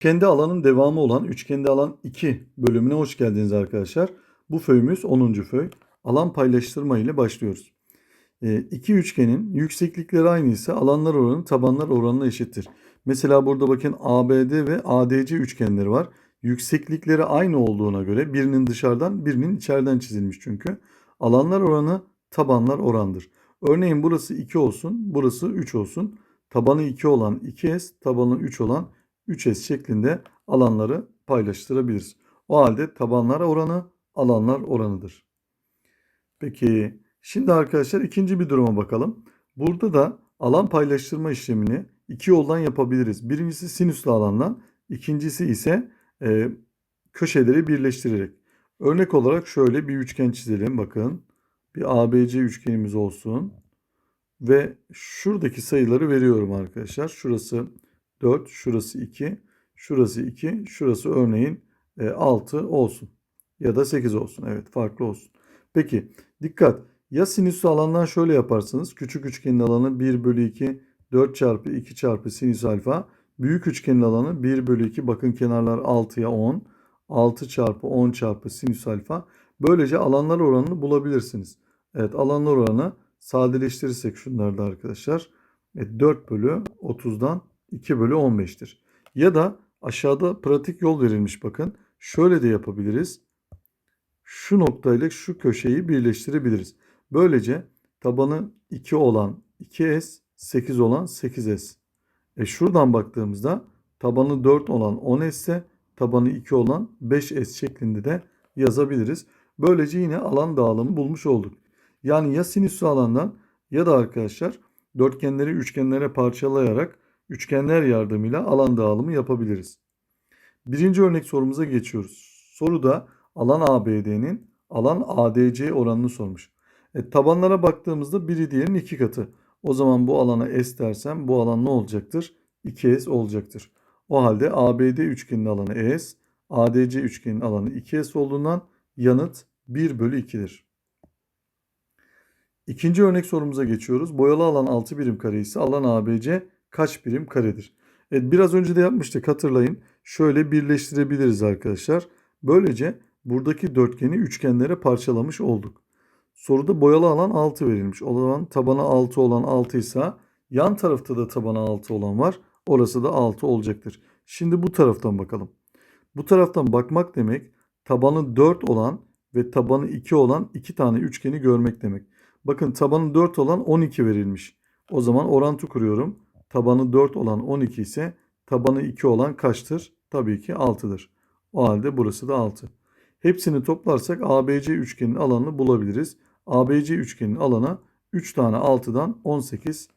Kendi alanın devamı olan üçgende alan 2 bölümüne hoş geldiniz arkadaşlar. Bu föyümüz 10. föy. Alan paylaştırma ile başlıyoruz. E, iki üçgenin yükseklikleri aynı ise alanlar oranı tabanlar oranına eşittir. Mesela burada bakın ABD ve ADC üçgenleri var. Yükseklikleri aynı olduğuna göre birinin dışarıdan birinin içeriden çizilmiş çünkü. Alanlar oranı tabanlar orandır. Örneğin burası 2 olsun, burası 3 olsun. Tabanı 2 olan 2S, tabanı 3 olan 3S şeklinde alanları paylaştırabiliriz. O halde tabanlar oranı alanlar oranıdır. Peki şimdi arkadaşlar ikinci bir duruma bakalım. Burada da alan paylaştırma işlemini iki yoldan yapabiliriz. Birincisi sinüslü alandan, ikincisi ise e, köşeleri birleştirerek. Örnek olarak şöyle bir üçgen çizelim. Bakın bir ABC üçgenimiz olsun. Ve şuradaki sayıları veriyorum arkadaşlar. Şurası 4, şurası 2, şurası 2, şurası örneğin 6 olsun. Ya da 8 olsun. Evet farklı olsun. Peki dikkat. Ya sinüsü alandan şöyle yaparsınız. Küçük üçgenin alanı 1 bölü 2, 4 çarpı 2 çarpı sinüs alfa. Büyük üçgenin alanı 1 bölü 2. Bakın kenarlar 6'ya 10. 6 çarpı 10 çarpı sinüs alfa. Böylece alanlar oranını bulabilirsiniz. Evet alanlar oranı sadeleştirirsek şunları da arkadaşlar. E, 4 bölü 30'dan 2 bölü 15'tir. Ya da aşağıda pratik yol verilmiş bakın. Şöyle de yapabiliriz. Şu noktayla şu köşeyi birleştirebiliriz. Böylece tabanı 2 olan 2S, 8 olan 8S. E şuradan baktığımızda tabanı 4 olan 10S ise tabanı 2 olan 5S şeklinde de yazabiliriz. Böylece yine alan dağılımı bulmuş olduk. Yani ya sinüsü alandan ya da arkadaşlar dörtgenleri üçgenlere parçalayarak üçgenler yardımıyla alan dağılımı yapabiliriz. Birinci örnek sorumuza geçiyoruz. Soruda alan ABD'nin alan ADC oranını sormuş. E, tabanlara baktığımızda biri diğerinin iki katı. O zaman bu alana S dersem bu alan ne olacaktır? 2S olacaktır. O halde ABD üçgenin alanı S, ADC üçgenin alanı 2S olduğundan yanıt 1 bölü 2'dir. İkinci örnek sorumuza geçiyoruz. Boyalı alan 6 birim kare ise alan ABC kaç birim karedir? Evet biraz önce de yapmıştık hatırlayın. Şöyle birleştirebiliriz arkadaşlar. Böylece buradaki dörtgeni üçgenlere parçalamış olduk. Soruda boyalı alan 6 verilmiş. O zaman tabanı 6 olan 6 ise yan tarafta da tabanı 6 olan var. Orası da 6 olacaktır. Şimdi bu taraftan bakalım. Bu taraftan bakmak demek tabanı 4 olan ve tabanı 2 olan iki tane üçgeni görmek demek. Bakın tabanı 4 olan 12 verilmiş. O zaman orantı kuruyorum. Tabanı 4 olan 12 ise tabanı 2 olan kaçtır? Tabii ki 6'dır. O halde burası da 6. Hepsini toplarsak ABC üçgenin alanını bulabiliriz. ABC üçgenin alana 3 tane 6'dan 18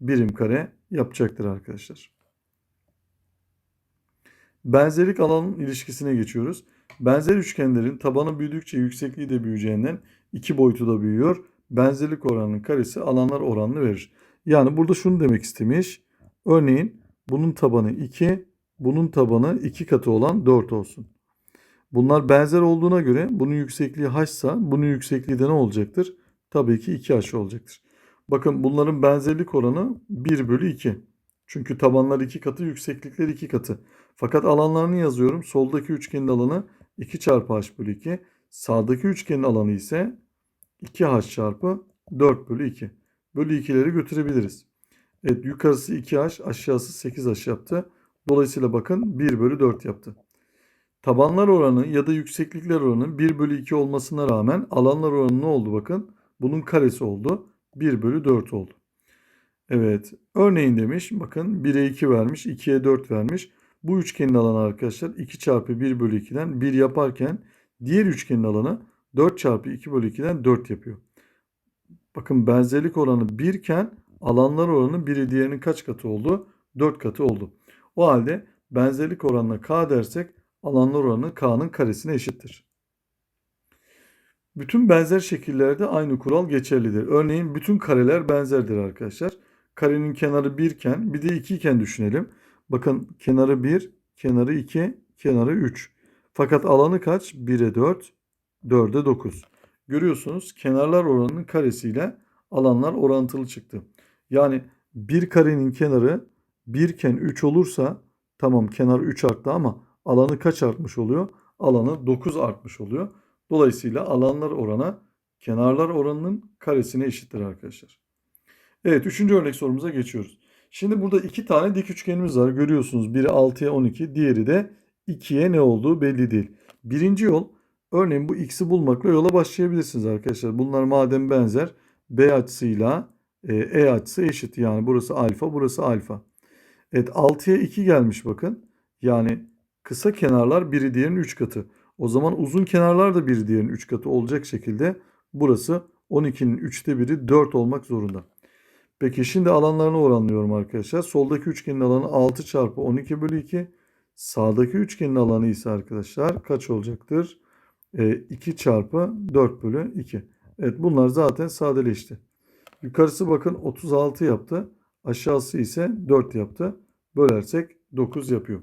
birim kare yapacaktır arkadaşlar. Benzerlik alan ilişkisine geçiyoruz. Benzer üçgenlerin tabanı büyüdükçe yüksekliği de büyüyeceğinden iki boyutu da büyüyor. Benzerlik oranının karesi alanlar oranını verir. Yani burada şunu demek istemiş. Örneğin bunun tabanı 2, bunun tabanı 2 katı olan 4 olsun. Bunlar benzer olduğuna göre bunun yüksekliği h ise bunun yüksekliği de ne olacaktır? Tabii ki 2h olacaktır. Bakın bunların benzerlik oranı 1 bölü 2. Çünkü tabanlar 2 katı, yükseklikler 2 katı. Fakat alanlarını yazıyorum. Soldaki üçgenin alanı 2 çarpı h bölü 2. Sağdaki üçgenin alanı ise 2h çarpı 4 bölü 2. Bölü 2'leri götürebiliriz. Evet yukarısı 2h aşağısı 8h yaptı. Dolayısıyla bakın 1 bölü 4 yaptı. Tabanlar oranı ya da yükseklikler oranı 1 bölü 2 olmasına rağmen alanlar oranı ne oldu bakın. Bunun karesi oldu. 1 bölü 4 oldu. Evet örneğin demiş bakın 1'e 2 vermiş 2'ye 4 vermiş. Bu üçgenin alanı arkadaşlar 2 çarpı 1 bölü 2'den 1 yaparken diğer üçgenin alanı 4 çarpı 2 bölü 2'den 4 yapıyor. Bakın benzerlik oranı 1 iken alanlar oranı biri diğerinin kaç katı oldu? 4 katı oldu. O halde benzerlik oranına k dersek alanlar oranı k'nın karesine eşittir. Bütün benzer şekillerde aynı kural geçerlidir. Örneğin bütün kareler benzerdir arkadaşlar. Karenin kenarı 1 iken bir de 2 iken düşünelim. Bakın kenarı 1, kenarı 2, kenarı 3. Fakat alanı kaç? 1'e 4, 4'e 9. Görüyorsunuz kenarlar oranının karesiyle alanlar orantılı çıktı. Yani bir karenin kenarı 1 iken 3 olursa Tamam kenar 3 arttı ama alanı kaç artmış oluyor? Alanı 9 artmış oluyor. Dolayısıyla alanlar oranı kenarlar oranının karesine eşittir arkadaşlar. Evet üçüncü örnek sorumuza geçiyoruz. Şimdi burada iki tane dik üçgenimiz var. Görüyorsunuz biri 6'ya 12 diğeri de 2'ye ne olduğu belli değil. Birinci yol örneğin bu x'i bulmakla yola başlayabilirsiniz arkadaşlar. Bunlar madem benzer B açısıyla e, E açısı eşit. Yani burası alfa burası alfa. Evet 6'ya 2 gelmiş bakın. Yani kısa kenarlar biri diğerinin 3 katı. O zaman uzun kenarlar da biri diğerinin 3 katı olacak şekilde burası 12'nin 3'te biri 4 olmak zorunda. Peki şimdi alanlarını oranlıyorum arkadaşlar. Soldaki üçgenin alanı 6 çarpı 12 bölü 2. Sağdaki üçgenin alanı ise arkadaşlar kaç olacaktır? E, 2 çarpı 4 bölü 2. Evet bunlar zaten sadeleşti. Yukarısı bakın 36 yaptı. Aşağısı ise 4 yaptı. Bölersek 9 yapıyor.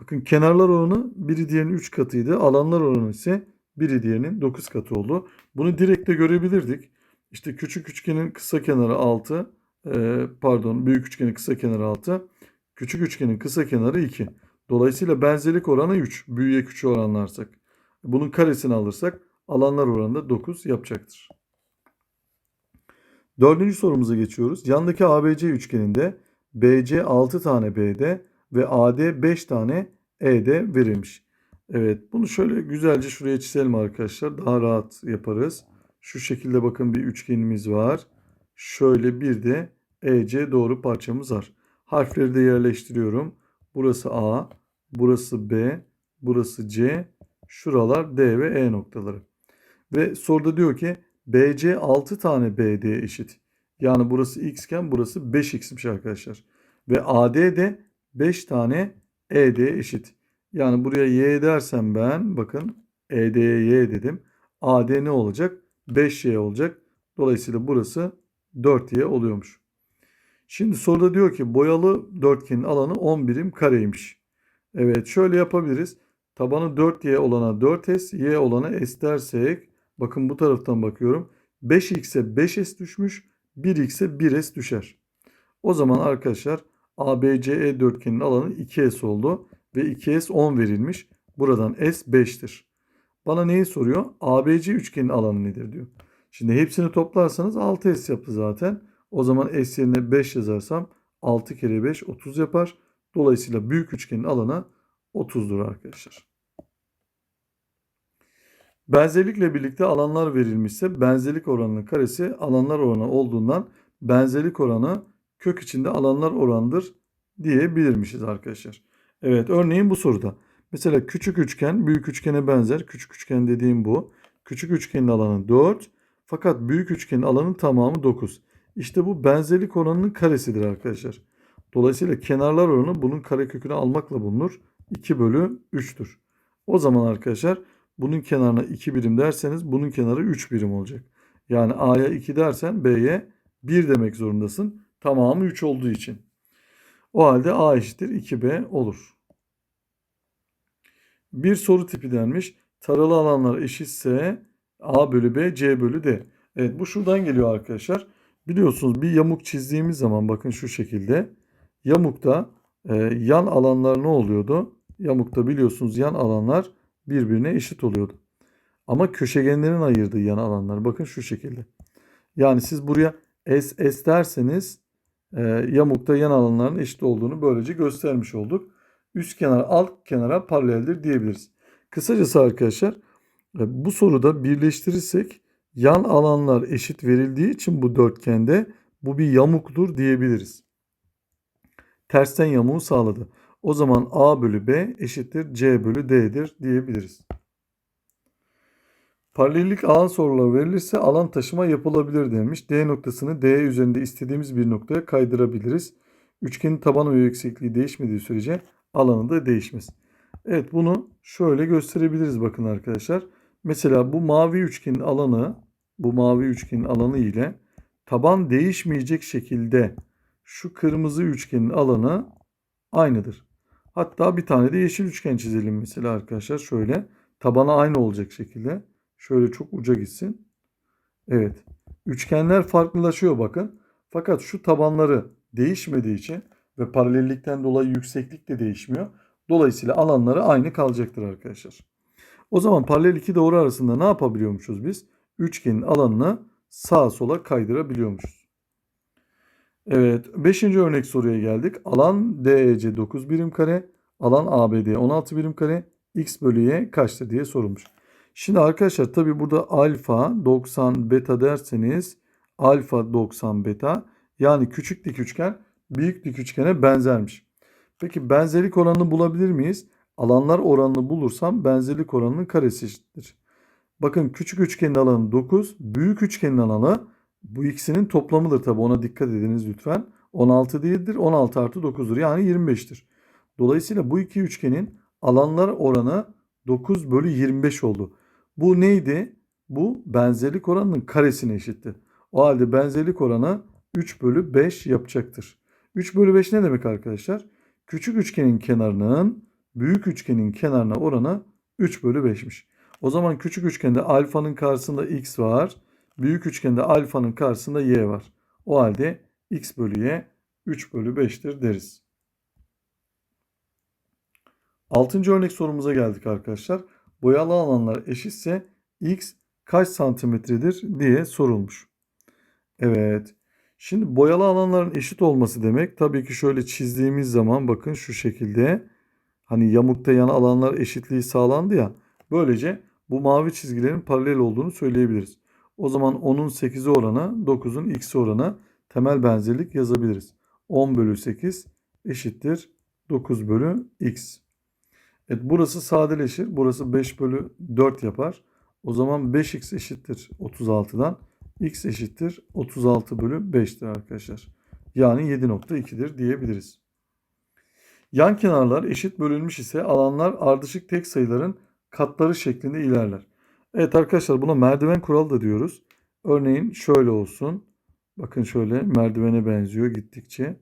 Bakın kenarlar oranı biri diğerinin 3 katıydı. Alanlar oranı ise biri diğerinin 9 katı oldu. Bunu direkt de görebilirdik. İşte küçük üçgenin kısa kenarı 6. e, pardon büyük üçgenin kısa kenarı 6. Küçük üçgenin kısa kenarı 2. Dolayısıyla benzerlik oranı 3. Büyüye küçüğe oranlarsak. Bunun karesini alırsak alanlar oranı da 9 yapacaktır. Dördüncü sorumuza geçiyoruz. Yandaki ABC üçgeninde BC 6 tane BD ve AD 5 tane ED verilmiş. Evet bunu şöyle güzelce şuraya çizelim arkadaşlar. Daha rahat yaparız. Şu şekilde bakın bir üçgenimiz var. Şöyle bir de EC doğru parçamız var. Harfleri de yerleştiriyorum. Burası A, burası B, burası C, şuralar D ve E noktaları. Ve soruda diyor ki BC 6 tane BD eşit. Yani burası x iken burası 5x'miş arkadaşlar. Ve AD de 5 tane ED eşit. Yani buraya y dersem ben bakın ED'ye y dedim. AD ne olacak? 5y olacak. Dolayısıyla burası 4y oluyormuş. Şimdi soruda diyor ki boyalı dörtgenin alanı 10 birim kareymiş. Evet şöyle yapabiliriz. Tabanı 4y olana 4s, y olana s dersek bakın bu taraftan bakıyorum. 5x'e 5s düşmüş, 1x'e 1s düşer. O zaman arkadaşlar ABCE dörtgenin alanı 2s oldu ve 2s 10 verilmiş. Buradan s 5'tir. Bana neyi soruyor? ABC üçgenin alanı nedir diyor. Şimdi hepsini toplarsanız 6s yaptı zaten. O zaman s yerine 5 yazarsam 6 kere 5 30 yapar. Dolayısıyla büyük üçgenin alanı 30'dur arkadaşlar. Benzerlikle birlikte alanlar verilmişse benzerlik oranının karesi alanlar oranı olduğundan benzerlik oranı kök içinde alanlar oranıdır diyebilirmişiz arkadaşlar. Evet örneğin bu soruda. Mesela küçük üçgen büyük üçgene benzer. Küçük üçgen dediğim bu. Küçük üçgenin alanı 4. Fakat büyük üçgenin alanı tamamı 9. İşte bu benzerlik oranının karesidir arkadaşlar. Dolayısıyla kenarlar oranı bunun karekökünü almakla bulunur. 2 bölü 3'tür. O zaman arkadaşlar bunun kenarına 2 birim derseniz bunun kenarı 3 birim olacak. Yani A'ya 2 dersen B'ye 1 demek zorundasın. Tamamı 3 olduğu için. O halde A eşittir 2B olur. Bir soru tipi denmiş. Taralı alanlar eşitse A bölü B, C bölü D. Evet bu şuradan geliyor arkadaşlar. Biliyorsunuz bir yamuk çizdiğimiz zaman bakın şu şekilde. Yamukta e, yan alanlar ne oluyordu? Yamukta biliyorsunuz yan alanlar birbirine eşit oluyordu. Ama köşegenlerin ayırdığı yan alanlar bakın şu şekilde. Yani siz buraya S, S derseniz e, yamukta yan alanların eşit olduğunu böylece göstermiş olduk. Üst kenar alt kenara paraleldir diyebiliriz. Kısacası arkadaşlar e, bu soruda birleştirirsek yan alanlar eşit verildiği için bu dörtgende bu bir yamuktur diyebiliriz. Tersten yamuğu sağladı. O zaman A bölü B eşittir C bölü D'dir diyebiliriz. Paralellik alan soruları verilirse alan taşıma yapılabilir demiş. D noktasını D üzerinde istediğimiz bir noktaya kaydırabiliriz. Üçgenin taban ve yüksekliği değişmediği sürece alanı da değişmez. Evet bunu şöyle gösterebiliriz bakın arkadaşlar. Mesela bu mavi üçgenin alanı bu mavi üçgenin alanı ile taban değişmeyecek şekilde şu kırmızı üçgenin alanı aynıdır. Hatta bir tane de yeşil üçgen çizelim mesela arkadaşlar. Şöyle tabana aynı olacak şekilde. Şöyle çok uca gitsin. Evet. Üçgenler farklılaşıyor bakın. Fakat şu tabanları değişmediği için ve paralellikten dolayı yükseklik de değişmiyor. Dolayısıyla alanları aynı kalacaktır arkadaşlar. O zaman paralel iki doğru arasında ne yapabiliyormuşuz biz? Üçgenin alanını sağa sola kaydırabiliyormuşuz. Evet 5. örnek soruya geldik. Alan DEC 9 birim kare, alan ABD 16 birim kare, x bölü y kaçtır diye sorulmuş. Şimdi arkadaşlar tabi burada alfa 90 beta derseniz alfa 90 beta yani küçük dik üçgen büyük dik üçgene benzermiş. Peki benzerlik oranını bulabilir miyiz? Alanlar oranını bulursam benzerlik oranının karesi eşittir. Bakın küçük üçgenin alanı 9, büyük üçgenin alanı bu ikisinin toplamıdır tabi ona dikkat ediniz lütfen. 16 değildir 16 artı 9'dur yani 25'tir. Dolayısıyla bu iki üçgenin alanlar oranı 9 bölü 25 oldu. Bu neydi? Bu benzerlik oranının karesine eşitti. O halde benzerlik oranı 3 bölü 5 yapacaktır. 3 bölü 5 ne demek arkadaşlar? Küçük üçgenin kenarının büyük üçgenin kenarına oranı 3 bölü 5'miş. O zaman küçük üçgende alfanın karşısında x var. Büyük üçgende alfanın karşısında y var. O halde x bölü y 3 bölü 5'tir deriz. Altıncı örnek sorumuza geldik arkadaşlar. Boyalı alanlar eşitse x kaç santimetredir diye sorulmuş. Evet. Şimdi boyalı alanların eşit olması demek tabii ki şöyle çizdiğimiz zaman bakın şu şekilde hani yamukta yan alanlar eşitliği sağlandı ya. Böylece bu mavi çizgilerin paralel olduğunu söyleyebiliriz. O zaman 10'un 8'i oranı 9'un x'i oranı temel benzerlik yazabiliriz. 10 bölü 8 eşittir 9 bölü x. Evet burası sadeleşir. Burası 5 bölü 4 yapar. O zaman 5x eşittir 36'dan. x eşittir 36 bölü 5'tir arkadaşlar. Yani 7.2'dir diyebiliriz. Yan kenarlar eşit bölünmüş ise alanlar ardışık tek sayıların katları şeklinde ilerler. Evet arkadaşlar buna merdiven kuralı da diyoruz. Örneğin şöyle olsun. Bakın şöyle merdivene benziyor gittikçe.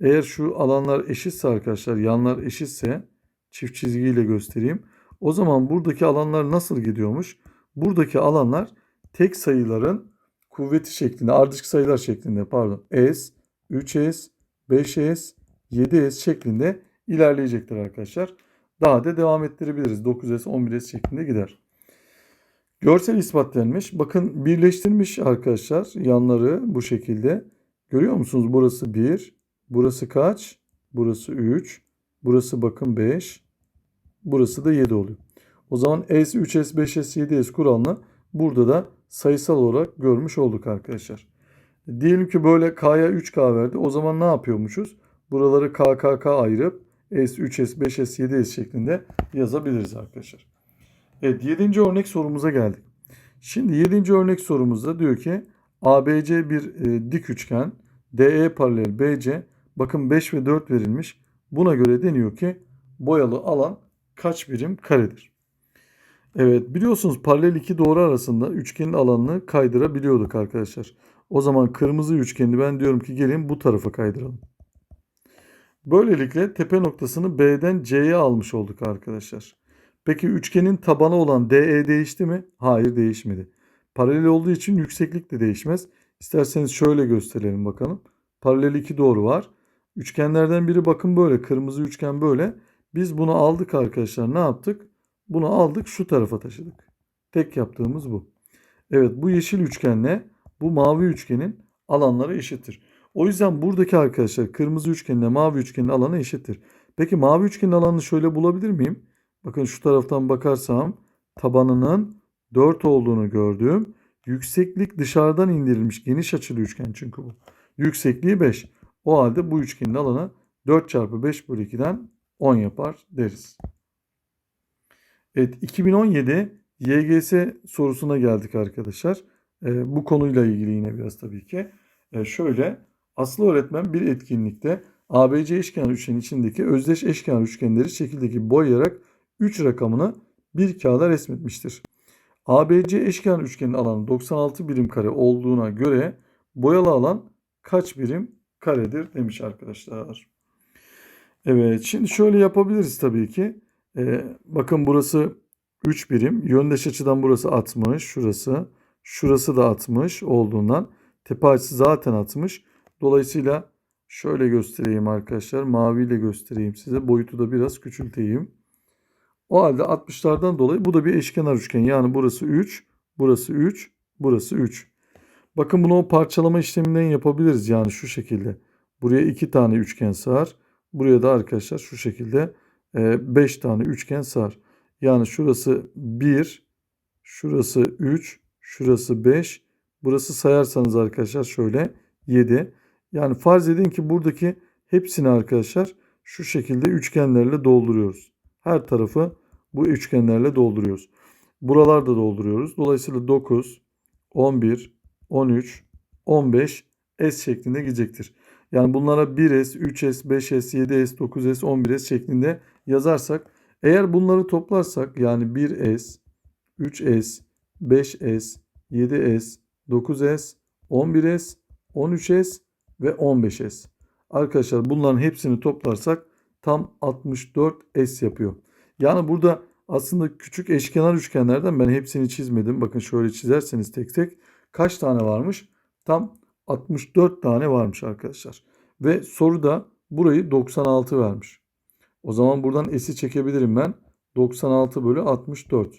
Eğer şu alanlar eşitse arkadaşlar yanlar eşitse çift çizgiyle göstereyim. O zaman buradaki alanlar nasıl gidiyormuş? Buradaki alanlar tek sayıların kuvveti şeklinde, ardışık sayılar şeklinde pardon. S, 3S, 5S, 7S şeklinde ilerleyecektir arkadaşlar. Daha da devam ettirebiliriz. 9S, 11S şeklinde gider. Görsel ispat denmiş. Bakın birleştirmiş arkadaşlar yanları bu şekilde. Görüyor musunuz? Burası 1. Burası kaç? Burası 3. Burası bakın 5. Burası da 7 oluyor. O zaman S, 3S, 5S, 7S kuralını burada da sayısal olarak görmüş olduk arkadaşlar. Diyelim ki böyle K'ya 3K verdi. O zaman ne yapıyormuşuz? Buraları KKK ayırıp S, 3S, 5S, 7S şeklinde yazabiliriz arkadaşlar. Evet 7. örnek sorumuza geldik. Şimdi 7. örnek sorumuzda diyor ki ABC bir e, dik üçgen DE paralel BC bakın 5 ve 4 verilmiş. Buna göre deniyor ki boyalı alan kaç birim karedir? Evet biliyorsunuz paralel iki doğru arasında üçgenin alanını kaydırabiliyorduk arkadaşlar. O zaman kırmızı üçgeni ben diyorum ki gelin bu tarafa kaydıralım. Böylelikle tepe noktasını B'den C'ye almış olduk arkadaşlar. Peki üçgenin tabanı olan DE değişti mi? Hayır değişmedi. Paralel olduğu için yükseklik de değişmez. İsterseniz şöyle gösterelim bakalım. Paralel iki doğru var. Üçgenlerden biri bakın böyle. Kırmızı üçgen böyle. Biz bunu aldık arkadaşlar. Ne yaptık? Bunu aldık şu tarafa taşıdık. Tek yaptığımız bu. Evet bu yeşil üçgenle bu mavi üçgenin alanları eşittir. O yüzden buradaki arkadaşlar kırmızı üçgenle mavi üçgenin alanı eşittir. Peki mavi üçgenin alanını şöyle bulabilir miyim? Bakın şu taraftan bakarsam tabanının 4 olduğunu gördüm. Yükseklik dışarıdan indirilmiş geniş açılı üçgen çünkü bu. Yüksekliği 5. O halde bu üçgenin alanı 4 çarpı 5 bölü 2'den 10 yapar deriz. Evet 2017 YGS sorusuna geldik arkadaşlar. Ee, bu konuyla ilgili yine biraz tabii ki. Ee, şöyle Aslı öğretmen bir etkinlikte ABC eşkenar üçgenin içindeki özdeş eşkenar üçgenleri şekildeki boyayarak 3 rakamını bir kağıda resmetmiştir. ABC eşkenar üçgenin alanı 96 birim kare olduğuna göre boyalı alan kaç birim karedir demiş arkadaşlar. Evet şimdi şöyle yapabiliriz tabii ki. Ee, bakın burası 3 birim. Yöndeş açıdan burası 60. Şurası. Şurası da 60 olduğundan tepe açısı zaten 60. Dolayısıyla Şöyle göstereyim arkadaşlar. Maviyle göstereyim size. Boyutu da biraz küçülteyim. O halde 60'lardan dolayı bu da bir eşkenar üçgen. Yani burası 3, burası 3, burası 3. Bakın bunu o parçalama işleminden yapabiliriz. Yani şu şekilde. Buraya 2 tane üçgen sığar. Buraya da arkadaşlar şu şekilde 5 tane üçgen sığar. Yani şurası 1, şurası 3, şurası 5. Burası sayarsanız arkadaşlar şöyle 7. Yani farz edin ki buradaki hepsini arkadaşlar şu şekilde üçgenlerle dolduruyoruz. Her tarafı bu üçgenlerle dolduruyoruz. Buralarda dolduruyoruz. Dolayısıyla 9, 11, 13, 15 S şeklinde gidecektir. Yani bunlara 1S, 3S, 5S, 7S, 9S, 11S şeklinde yazarsak eğer bunları toplarsak yani 1S, 3S, 5S, 7S, 9S, 11S, 13S ve 15S. Arkadaşlar bunların hepsini toplarsak tam 64S yapıyor. Yani burada aslında küçük eşkenar üçgenlerden ben hepsini çizmedim. Bakın şöyle çizerseniz tek tek kaç tane varmış? Tam 64 tane varmış arkadaşlar. Ve soruda burayı 96 vermiş. O zaman buradan S'i çekebilirim ben. 96 bölü 64.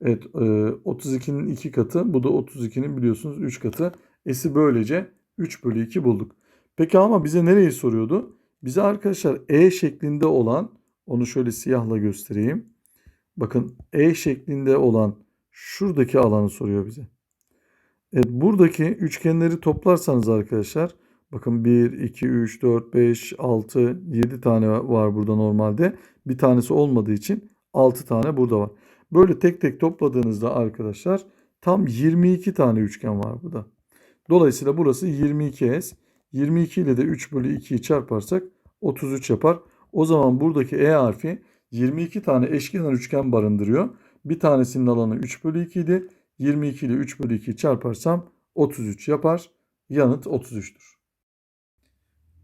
Evet 32'nin 2 katı. Bu da 32'nin biliyorsunuz 3 katı. S'i böylece 3 bölü 2 bulduk. Peki ama bize nereyi soruyordu? Bize arkadaşlar E şeklinde olan onu şöyle siyahla göstereyim. Bakın E şeklinde olan şuradaki alanı soruyor bize. Evet buradaki üçgenleri toplarsanız arkadaşlar bakın 1, 2, 3, 4, 5, 6, 7 tane var burada normalde. Bir tanesi olmadığı için 6 tane burada var. Böyle tek tek topladığınızda arkadaşlar tam 22 tane üçgen var burada. Dolayısıyla burası 22S. 22 ile de 3 bölü 2'yi çarparsak 33 yapar. O zaman buradaki E harfi 22 tane eşkenar üçgen barındırıyor. Bir tanesinin alanı 3 bölü 2 idi. 22 ile 3 bölü 2'yi çarparsam 33 yapar. Yanıt 33'tür.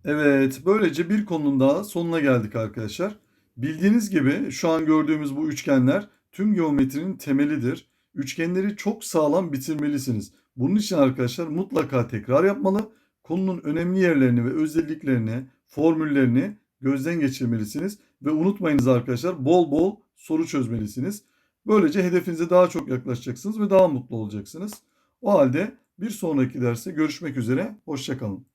Evet, böylece bir konunun daha sonuna geldik arkadaşlar. Bildiğiniz gibi şu an gördüğümüz bu üçgenler tüm geometrinin temelidir. Üçgenleri çok sağlam bitirmelisiniz. Bunun için arkadaşlar mutlaka tekrar yapmalı. Konunun önemli yerlerini ve özelliklerini, formüllerini gözden geçirmelisiniz. Ve unutmayınız arkadaşlar bol bol soru çözmelisiniz. Böylece hedefinize daha çok yaklaşacaksınız ve daha mutlu olacaksınız. O halde bir sonraki derste görüşmek üzere. Hoşçakalın.